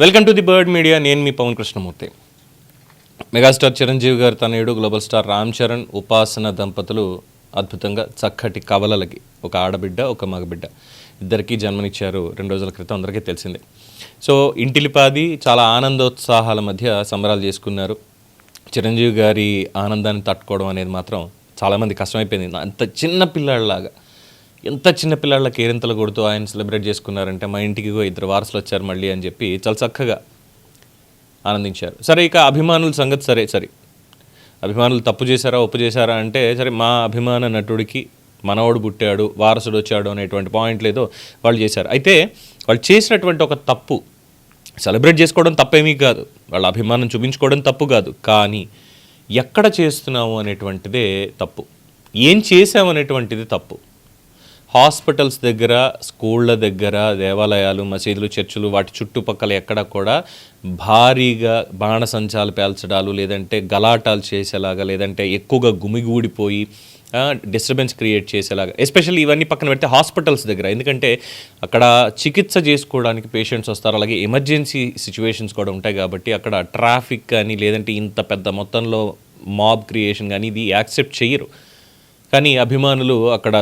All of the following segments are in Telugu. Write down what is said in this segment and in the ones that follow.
Welcome to the Bird Media నేను మీ పవన్ కృష్ణమూర్తి. మెగాస్టార్ చిరంజీవి గారు తనయుడు గ్లోబల్ స్టార్ రామ్ చరణ్ ఉపాసన దంపతులు అద్భుతంగా చక్కటి కవలలకి ఒక ఆడబిడ్డ ఒక మగబిడ్డ ఇద్దరికీ జన్మనిచ్చారు. రెండు రోజుల క్రితం అందరికీ తెలిసిందే. సో ఇంటిలిపాది చాలా ఆనందోత్సాహాల మధ్య సంబరాలు చేసుకున్నారు. చిరంజీవి గారి ఆనందాన్ని తట్టుకోవడం అనేది మాత్రం చాలామంది కష్టమైపోయింది. అంత చిన్న పిల్లాడిలాగా. ఎంత చిన్న పిల్లల కేరింతలు కొడుతూ ఆయన సెలబ్రేట్ చేసుకున్నారంటే మా ఇంటికి ఇద్దరు వారసులు వచ్చారు మళ్ళీ అని చెప్పి చాలా చక్కగా ఆనందించారు. సరే ఇక అభిమానుల సంగతి సరే సరే. అభిమానులు తప్పు చేశారా ఒప్పు చేశారా అంటే సరే మా అభిమాన నటుడికి మనవడు పుట్టాడు వారసుడు వచ్చాడు అనేటువంటి పాయింట్ లేదో వాళ్ళు చేశారు. అయితే వాళ్ళు చేసినటువంటి ఒక తప్పు సెలబ్రేట్ చేసుకోవడం తప్పేమీ కాదు. వాళ్ళ అభిమానం చూపించుకోవడం తప్పు కాదు. కానీ ఎక్కడ చేస్తున్నాము అనేటువంటిదే తప్పు. ఏం చేసాము అనేటువంటిది తప్పు. హాస్పిటల్స్ దగ్గర స్కూళ్ళ దగ్గర దేవాలయాలు మసీదులు చర్చిలు వాటి చుట్టుపక్కల ఎక్కడ కూడా భారీగా బాణసంచాలు పేల్చడాలు లేదంటే గలాటాలు చేసేలాగా లేదంటే ఎక్కువగా గుమిగూడిపోయి డిస్టర్బెన్స్ క్రియేట్ చేసేలాగా. ఎస్పెషల్లీ ఇవన్నీ పక్కన పెడితే హాస్పిటల్స్ దగ్గర. ఎందుకంటే అక్కడ చికిత్స చేసుకోవడానికి పేషెంట్స్ వస్తారు. అలాగే ఎమర్జెన్సీ సిచ్యువేషన్స్ కూడా ఉంటాయి కాబట్టి అక్కడ ట్రాఫిక్ కానీ లేదంటే ఇంత పెద్ద మొత్తంలో మాబ్ క్రియేషన్ కానీ ఇది యాక్సెప్ట్ చేయరు. కానీ అభిమానులు అక్కడ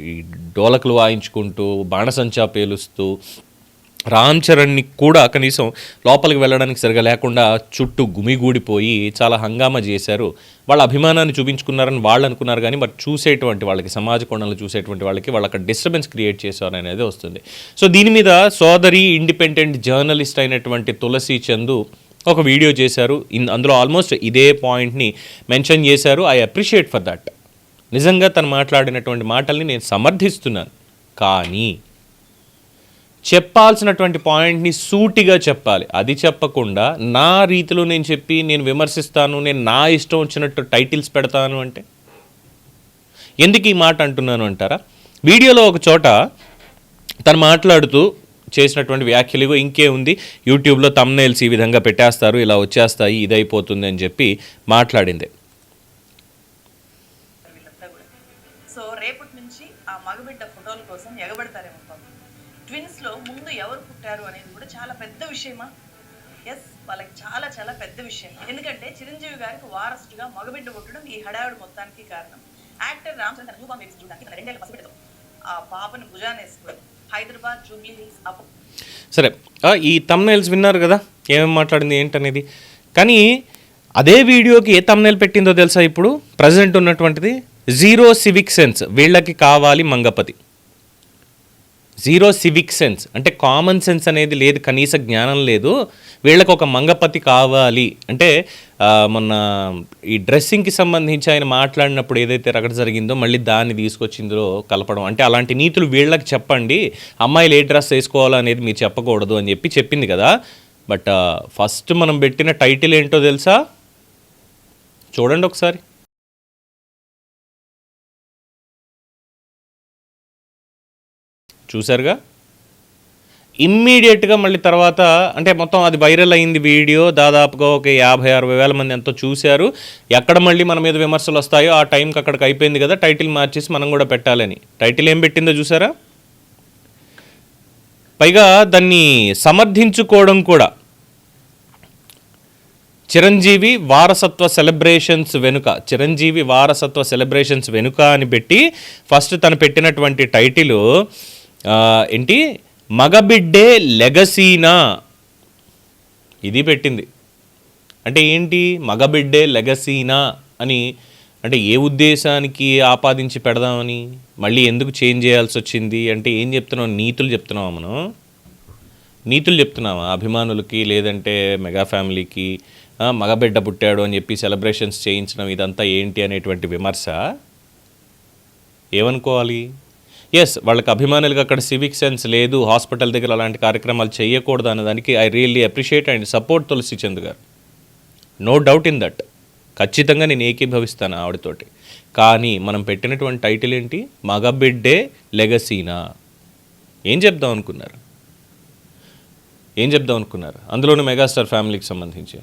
ఈ డోలకులు వాయించుకుంటూ బాణసంచా పేలుస్తూ రామ్ చరణ్ని కూడా కనీసం లోపలికి వెళ్ళడానికి సరిగా లేకుండా చుట్టూ గుమిగూడిపోయి చాలా హంగామా చేశారు. వాళ్ళ అభిమానాన్ని చూపించుకున్నారని వాళ్ళు అనుకున్నారు కానీ బట్ చూసేటువంటి వాళ్ళకి సమాజ కోణంలో చూసేటువంటి వాళ్ళకి వాళ్ళు అక్కడ డిస్టర్బెన్స్ క్రియేట్ చేశారు అనేది వస్తుంది. సో దీని మీద సోదరి ఇండిపెండెంట్ జర్నలిస్ట్ అయినటువంటి తులసి చందు ఒక వీడియో చేశారు. ఇన్ అందులో ఆల్మోస్ట్ ఇదే పాయింట్ని మెన్షన్ చేశారు. I appreciate for that. నిజంగా తను మాట్లాడినటువంటి మాటల్ని నేను సమర్థిస్తున్నాను. కానీ చెప్పాల్సినటువంటి పాయింట్ని సూటిగా చెప్పాలి. అది చెప్పకుండా నా రీతిలో నేను చెప్పి నేను విమర్శిస్తాను నేను నా ఇష్టం వచ్చినట్టు టైటిల్స్ పెడతాను అంటే? ఎందుకు ఈ మాట అంటున్నాను అంటారా? వీడియోలో ఒక చోట తను మాట్లాడుతూ చేసినటువంటి వ్యాఖ్యలు ఇంకే ఉంది. యూట్యూబ్లో తమ్నేల్స్ ఈ విధంగా పెట్టేస్తారు ఇలా వచ్చేస్తాయి ఇదైపోతుంది అని చెప్పి మాట్లాడింది. పుట్టారు అనేది కూడా చాలా పెద్ద విషయమా? ఎస్ వాళ్ళకి చాలా చాలా పెద్ద విషయం. ఎందుకంటే చిరంజీవి గారికి వారసుడిగా మగబిడ్డ పుట్టడం ఈ హడావిడి మొత్తానికి కారణం. యాక్టర్ రామ్ చంద్ర రూపా చూడడానికి తన రెండేళ్ళ పసిబిడ్డతో ఆ పాపను భుజాన హైదరాబాద్ జూబ్లీ హిల్స్ అప్పు సరే ఈ తమ్నైల్స్ విన్నారు కదా? ఏమేమి మాట్లాడింది ఏంటనేది? కానీ అదే వీడియోకి ఏ తమ్నైల్ పెట్టిందో తెలుసా ఇప్పుడు? ప్రజెంట్ ఉన్నటువంటిది జీరో సివిక్ సెన్స్ వీళ్ళకి కావాలి మంగపతి. జీరో సివిక్ సెన్స్ అంటే కామన్ సెన్స్ అనేది లేదు కనీస జ్ఞానం లేదు. వీళ్ళకి ఒక మంగపతి కావాలి. అంటే మొన్న ఈ డ్రెస్సింగ్కి సంబంధించి ఆయన మాట్లాడినప్పుడు ఏదైతే రగడ జరిగిందో మళ్ళీ దాన్ని తీసుకొచ్చిందో కలపడం. అంటే అలాంటి నీతులు వీళ్ళకి చెప్పండి. అమ్మాయిలు ఏ డ్రెస్ వేసుకోవాలనేది మీరు చెప్పకూడదు అని చెప్పి చెప్పింది కదా. బట్ ఫస్ట్ మనం పెట్టిన టైటిల్ ఏంటో తెలుసా? చూడండి ఒకసారి. చూసారుగా ఇమ్మీడియట్గా మళ్ళీ తర్వాత అంటే మొత్తం అది వైరల్ అయింది వీడియో దాదాపుగా ఒక యాభై అరవై వేల మంది ఎంతో చూశారు. ఎక్కడ మళ్ళీ మన మీద విమర్శలు వస్తాయో ఆ టైంకి అక్కడికి అయిపోయింది కదా టైటిల్ మార్చేసి మనం కూడా పెట్టాలని. టైటిల్ ఏం పెట్టిందో చూసారా పైగా దాన్ని సమర్థించుకోవడం కూడా. చిరంజీవి వారసత్వ సెలబ్రేషన్స్ వెనుక చిరంజీవి వారసత్వ సెలబ్రేషన్స్ వెనుక అని పెట్టి ఫస్ట్ తను పెట్టినటువంటి టైటిల్ ఏంటి? మగబిడ్డే లెగసీనా? ఇది పెట్టింది. అంటే ఏంటి? మగబిడ్డే లెగసీనా అని అంటే ఏ ఉద్దేశానికి ఆపాదించి పెడదామని? మళ్ళీ ఎందుకు చేంజ్ చేయాల్సి వచ్చింది? అంటే ఏం చెప్తున్నాం నీతులు చెప్తున్నావా మనం? నీతులు చెప్తున్నావా? అభిమానులకి లేదంటే మెగా ఫ్యామిలీకి? మగబిడ్డ పుట్టాడు అని చెప్పి సెలబ్రేషన్స్ చేయించడం ఇదంతా ఏంటి అనేటువంటి విమర్శ ఏమనుకోవాలి? ఎస్ వాళ్ళకి అభిమానులుగా అక్కడ సివిక్ సెన్స్ లేదు హాస్పిటల్ దగ్గర అలాంటి కార్యక్రమాలు చేయకూడదు దానికి I really appreciate and support Tulasi Chand garu. No doubt in that ఖచ్చితంగా నేను ఏకీభవిస్తాను ఆవిడతోటి. కానీ మనం పెట్టినటువంటి టైటిల్ ఏంటి? మగబిడ్డే లెగసీనా. ఏం చెప్దాం అనుకున్నారు? ఏం చెప్దాం అనుకున్నారు? అందులోనూ మెగాస్టార్ ఫ్యామిలీకి సంబంధించి.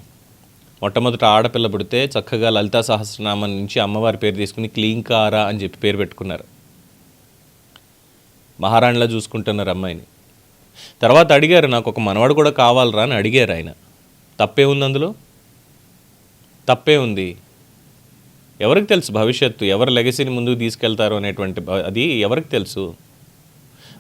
మొట్టమొదట ఆడపిల్ల పుడితే చక్కగా లలితా సహస్రనామం నుంచి అమ్మవారి పేరు తీసుకుని క్లీంకారా అని చెప్పి పేరు పెట్టుకున్నారు. మహారాణిలా చూసుకుంటున్నారు అమ్మాయిని. తర్వాత అడిగారు నాకు ఒక మనవాడు కూడా కావాలరా? అని అడిగారు ఆయన. తప్పే ఉంది అందులో? తప్పే ఉంది. ఎవరికి తెలుసు భవిష్యత్తు? ఎవరు లెగసీని ముందుకు తీసుకెళ్తారు అనేటువంటి అది ఎవరికి తెలుసు?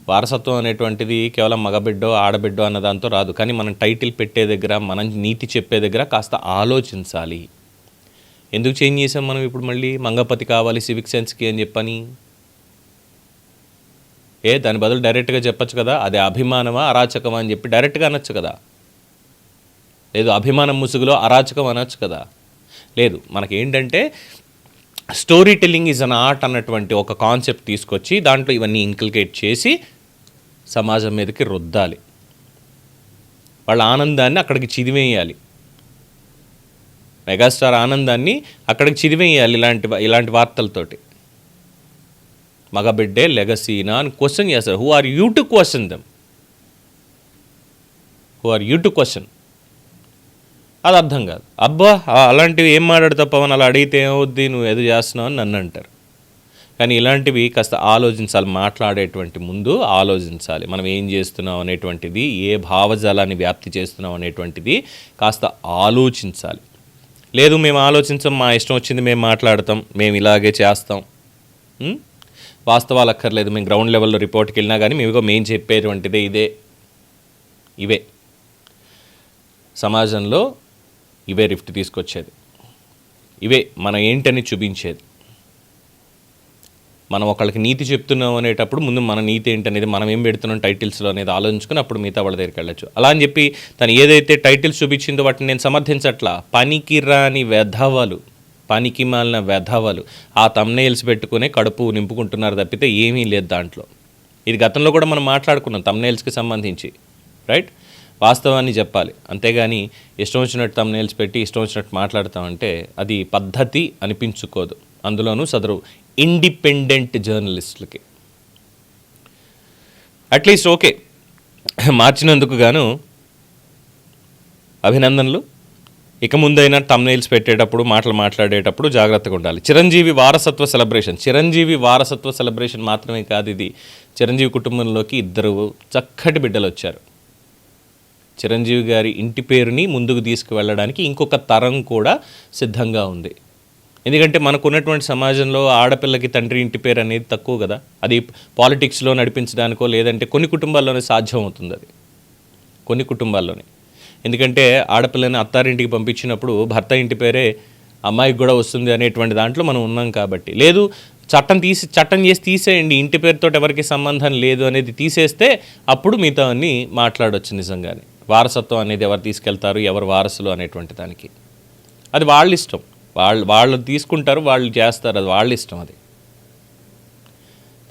వారసత్వం అనేటువంటిది కేవలం మగబిడ్డో ఆడబిడ్డో అన్న దాంతో రాదు. కానీ మనం టైటిల్ పెట్టే దగ్గర మనం నీతి చెప్పే దగ్గర కాస్త ఆలోచించాలి. ఎందుకు చేంజ్ చేసాం మనం ఇప్పుడు మళ్ళీ? మంగపతి కావాలి సివిక్ సెన్స్కి అని చెప్పని ఏ దాని బదులు డైరెక్ట్గా చెప్పొచ్చు కదా అది అభిమానమా అరాచకమా అని చెప్పి డైరెక్ట్గా అనొచ్చు కదా. లేదు అభిమానం ముసుగులో అరాచకం అనొచ్చు కదా. లేదు మనకేంటంటే story telling is an art అన్నటువంటి ఒక కాన్సెప్ట్ తీసుకొచ్చి దాంట్లో ఇవన్నీ ఇంక్లికేట్ చేసి సమాజం మీదకి రుద్దాలి. వాళ్ళ ఆనందాన్ని అక్కడికి చిదివేయాలి మెగాస్టార్ ఆనందాన్ని అక్కడికి చిదివేయాలి ఇలాంటి ఇలాంటి వార్తలతోటి. మగబిడ్డే లెగసీనా అని క్వశ్చన్ చేస్తారు who are you to question them who are you to question అది అర్థం కాదు. అబ్బా అలాంటివి ఏం మాట్లాడతావు పవన్? అలా అడిగితే ఏమవుద్ది? నువ్వు ఏదో చేస్తున్నావు అని నన్ను అంటారు. కానీ ఇలాంటివి కాస్త ఆలోచించాలి మాట్లాడేటువంటి ముందు ఆలోచించాలి. మనం ఏం చేస్తున్నాం అనేటువంటిది ఏ భావజాలాన్ని వ్యాప్తి చేస్తున్నాం అనేటువంటిది కాస్త ఆలోచించాలి. లేదు మేము ఆలోచించం మా ఇష్టం వచ్చింది మేము మాట్లాడతాం మేము ఇలాగే చేస్తాం. వాస్తవాలు అక్కర్లేదు. మేము గ్రౌండ్ లెవెల్లో రిపోర్ట్కి వెళ్ళినా కానీ మేము మేము చెప్పేటువంటిదే ఇదే. ఇవే. సమాజంలో ఇవే రిఫ్ట్ తీసుకొచ్చేది. ఇవే మనం ఏంటని చూపించేది. మనం ఒకళ్ళకి నీతి చెప్తున్నాం అనేటప్పుడు ముందు మన నీతి ఏంటనేది మనం ఏం పెడుతున్నాం టైటిల్స్లో అనేది ఆలోచించుకుని అప్పుడు మిగతా వాళ్ళ దగ్గరికి వెళ్ళచ్చు. అలా అని చెప్పి తను ఏదైతే టైటిల్స్ చూపించిందో వాటిని నేను సమర్థించట్లా. పనికిరాని వెధవలు పనికి మాలిన వెధవలు ఆ తమ్నేల్స్ పెట్టుకునే కడుపు నింపుకుంటున్నారు తప్పితే ఏమీ లేదు దాంట్లో. ఇది గతంలో కూడా మనం మాట్లాడుకున్నాం తమ్నేల్స్కి సంబంధించి రైట్ వాస్తవాన్ని చెప్పాలి. అంతేగాని ఇష్టం వచ్చినట్టు తమ్నేల్స్ పెట్టి ఇష్టం వచ్చినట్టు మాట్లాడతామంటే అది పద్ధతి అనిపించుకోదు. అందులోనూ సదరు ఇండిపెండెంట్ జర్నలిస్టులకి అట్లీస్ట్ ఓకే మార్చినందుకు గాను అభినందనలు. ఇక ముందైనా టమ్నైల్స్ పెట్టేటప్పుడు మాటలు మాట్లాడేటప్పుడు జాగ్రత్తగా ఉండాలి. చిరంజీవి వారసత్వ సెలబ్రేషన్ చిరంజీవి వారసత్వ సెలబ్రేషన్ మాత్రమే కాదు ఇది. చిరంజీవి కుటుంబంలోకి ఇద్దరు చక్కటి బిడ్డలు వచ్చారు. చిరంజీవి గారి ఇంటి పేరుని ముందుకు తీసుకువెళ్ళడానికి ఇంకొక తరం కూడా సిద్ధంగా ఉంది. ఎందుకంటే మనకున్నటువంటి సమాజంలో ఆడపిల్లకి తండ్రి ఇంటి పేరు అనేది తక్కువ కదా. అది పాలిటిక్స్లో నడిపించడానికో లేదంటే కొన్ని కుటుంబాల్లోనే సాధ్యం అవుతుంది అది. కొన్ని కుటుంబాల్లోనే. ఎందుకంటే ఆడపిల్లని అత్తారింటికి పంపించినప్పుడు భర్త ఇంటి పేరే అమ్మాయికి కూడా వస్తుంది అనేటువంటి దాంట్లో మనం ఉన్నాం కాబట్టి. లేదు చట్టం తీసి చట్టం చేసి తీసేయండి ఇంటి పేరుతో ఎవరికి సంబంధం లేదు అనేది తీసేస్తే అప్పుడు మిగతా అన్ని మాట్లాడొచ్చు నిజంగానే. వారసత్వం అనేది ఎవరు తీసుకెళ్తారు ఎవరు వారసులు అనేటువంటి దానికి. అది వాళ్ళ ఇష్టం. వాళ్ళు వాళ్ళు తీసుకుంటారు వాళ్ళు చేస్తారు అది వాళ్ళ ఇష్టం అది.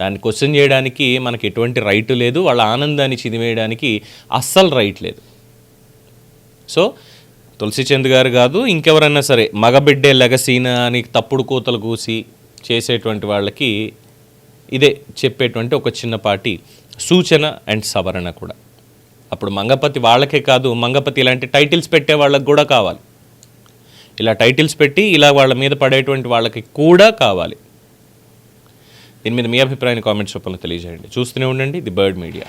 దాన్ని క్వశ్చన్ చేయడానికి మనకి ఎటువంటి రైట్ లేదు వాళ్ళ ఆనందాన్ని చిదివేయడానికి అస్సలు రైట్ లేదు. సో తులసిచంద్ గారు కాదు ఇంకెవరైనా సరే మగబిడ్డే లెగసీనా అని తప్పుడు కూతలు కూసి చేసేటువంటి వాళ్ళకి ఇదే చెప్పేటువంటి ఒక చిన్నపాటి సూచన అండ్ సవరణ కూడా. అప్పుడు మంగపతి వాళ్ళకే కాదు మంగపతి ఇలాంటి టైటిల్స్ పెట్టే వాళ్ళకి కూడా కావాలి. ఇలా టైటిల్స్ పెట్టి ఇలా వాళ్ళ మీద పడేటువంటి వాళ్ళకి కూడా కావాలి. దీని మీద మీ అభిప్రాయాన్ని కామెంట్స్ రూపంలో తెలియజేయండి. చూస్తూనే ఉండండి ది బర్డ్ మీడియా.